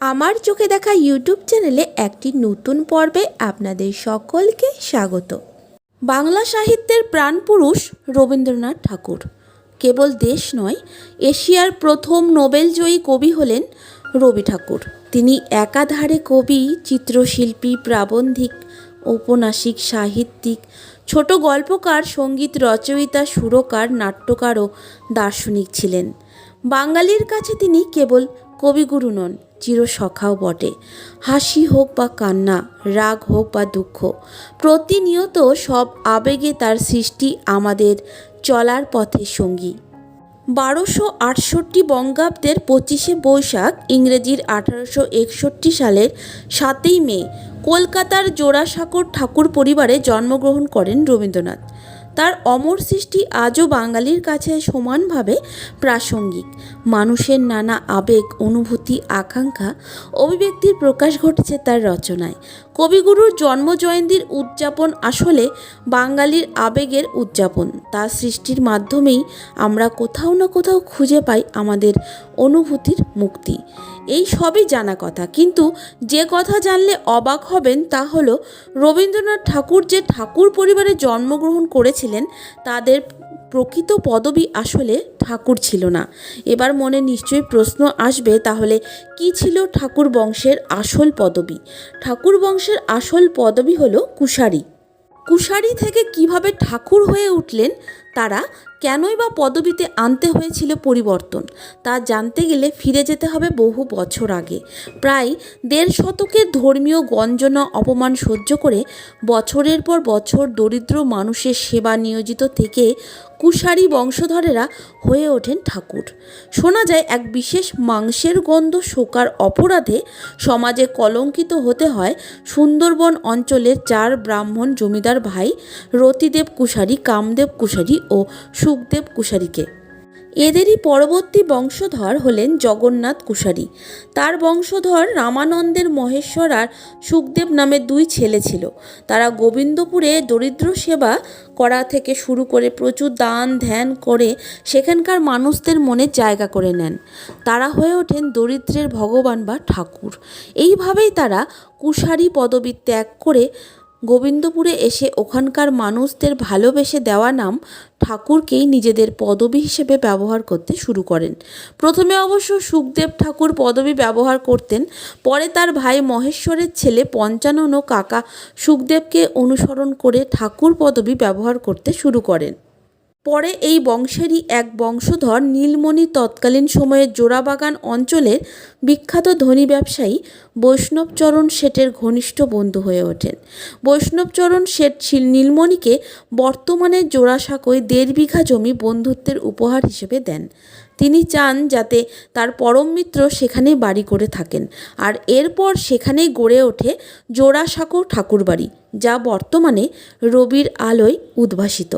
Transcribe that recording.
আমার চোখে দেখা ইউটিউব চ্যানেলে একটি নতুন পর্বে আপনাদের সকলকে স্বাগত। বাংলা সাহিত্যের প্রাণপুরুষ রবীন্দ্রনাথ ঠাকুর। কেবল দেশ নয়, এশিয়ার প্রথম নোবেলজয়ী কবি হলেন রবি ঠাকুর। তিনি একাধারে কবি, চিত্রশিল্পী, প্রাবন্ধিক, ঔপন্যাসিক, সাহিত্যিক, ছোট গল্পকার, সংগীত রচয়িতা, সুরকার, নাট্যকার ও দার্শনিক ছিলেন। বাঙালির কাছে তিনি কেবল কবিগুরু নন চিরসখাও বটে। হাসি হোক বা কান্না, রাগ হোক বা দুঃখ, প্রতিনিয়ত সব আবেগে তার সৃষ্টি আমাদের চলার পথে সঙ্গী। বারোশো আটষট্টি বঙ্গাব্দের পঁচিশে বৈশাখ, ইংরেজির আঠারোশো একষট্টি সালের সাতই মে, কলকাতার জোড়াসাঁকোর ঠাকুর পরিবারে জন্মগ্রহণ করেন রবীন্দ্রনাথ। তার অমর সৃষ্টি আজও বাঙালির কাছে সমানভাবে প্রাসঙ্গিক। মানুষের নানা আবেগ, অনুভূতি, আকাঙ্ক্ষা, অভিব্যক্তির প্রকাশ ঘটেছে তার রচনায়। কবিগুরুর জন্মজয়ন্তীর উদযাপন আসলে বাঙালির আবেগের উদযাপন। তার সৃষ্টির মাধ্যমেই আমরা কোথাও না কোথাও খুঁজে পাই আমাদের অনুভূতির মুক্তি। এই সবই জানা কথা। কিন্তু যে কথা জানলে অবাক হবেন তা হলো, রবীন্দ্রনাথ ঠাকুর যে ঠাকুর পরিবারে জন্মগ্রহণ করেছিলেন, তাদের প্রকৃত পদবী আসলে ঠাকুর ছিল না। এবার মনে নিশ্চয়ই প্রশ্ন আসবে, তাহলে কি ছিল ঠাকুর বংশের আসল পদবী? ঠাকুর বংশের আসল পদবী হলো কুশারী। কুশারী থেকে কীভাবে ঠাকুর হয়ে উঠলেন তারা কেনই বা পদবিতে আনতে হয়েছিল পরিবর্তন, তা জানতে গেলে ফিরে যেতে হবে বহু বছর আগে। প্রায় দেড় শতকের ধর্মীয় গঞ্জনা অপমান সহ্য করে বছরের পর বছর দরিদ্র মানুষের সেবা নিয়োজিত থেকে কুশারী বংশধরেরা হয়ে ওঠেন ঠাকুর। শোনা যায়, এক বিশেষ মাংসের গন্ধ শোকার অপরাধে সমাজে কলঙ্কিত হতে হয় সুন্দরবন অঞ্চলের চার ব্রাহ্মণ জমিদার ভাই রতিদেব কুশারী, কামদেব কুশারী ও সুখদেব কুশারীকে। এদেরই পরবর্তী বংশধর হলেন জগন্নাথ কুশারী। তার বংশধর রামানন্দের মহেশ্বর আর সুখদেব নামে দুই ছেলে ছিল। তারা গোবিন্দপুরে দরিদ্র সেবা করা থেকে শুরু করে প্রচুর দান ধ্যান করে সেখানকার মানুষদের মনে জায়গা করে নেন। তারা হয়ে ওঠেন দরিদ্রের ভগবান বা ঠাকুর। এইভাবেই তারা কুশারী পদবী ত্যাগ করে গোবিন্দপুরে এসে ওখানকার মানুষদের ভালোবেসে দেওয়া নাম ঠাকুরকেই নিজেদের পদবী হিসেবে ব্যবহার করতে শুরু করেন। প্রথমে অবশ্য সুখদেব ঠাকুর পদবী ব্যবহার করতেন, পরে তার ভাই মহেশ্বরের ছেলে পঞ্চানন ও কাকা সুখদেবকে অনুসরণ করে ঠাকুর পদবী ব্যবহার করতে শুরু করেন। পরে এই বংশেরই এক বংশধর নীলমণি তৎকালীন সময়ে জোড়াবাগান অঞ্চলের বিখ্যাত ধনী ব্যবসায়ী বৈষ্ণবচরণ শেঠের ঘনিষ্ঠ বন্ধু হয়ে ওঠেন। বৈষ্ণবচরণ শেঠ নীলমণিকে বর্তমানে জোড়াসাঁকোয় দেড় বিঘা জমি বন্ধুত্বের উপহার হিসেবে দেন। তিনি চান যাতে তার পরম মিত্র সেখানেই বাড়ি করে থাকেন আর এরপর সেখানেই গড়ে ওঠে জোড়াসাঁকো ঠাকুরবাড়ি, যা বর্তমানে রবির আলোয় উদ্ভাসিত।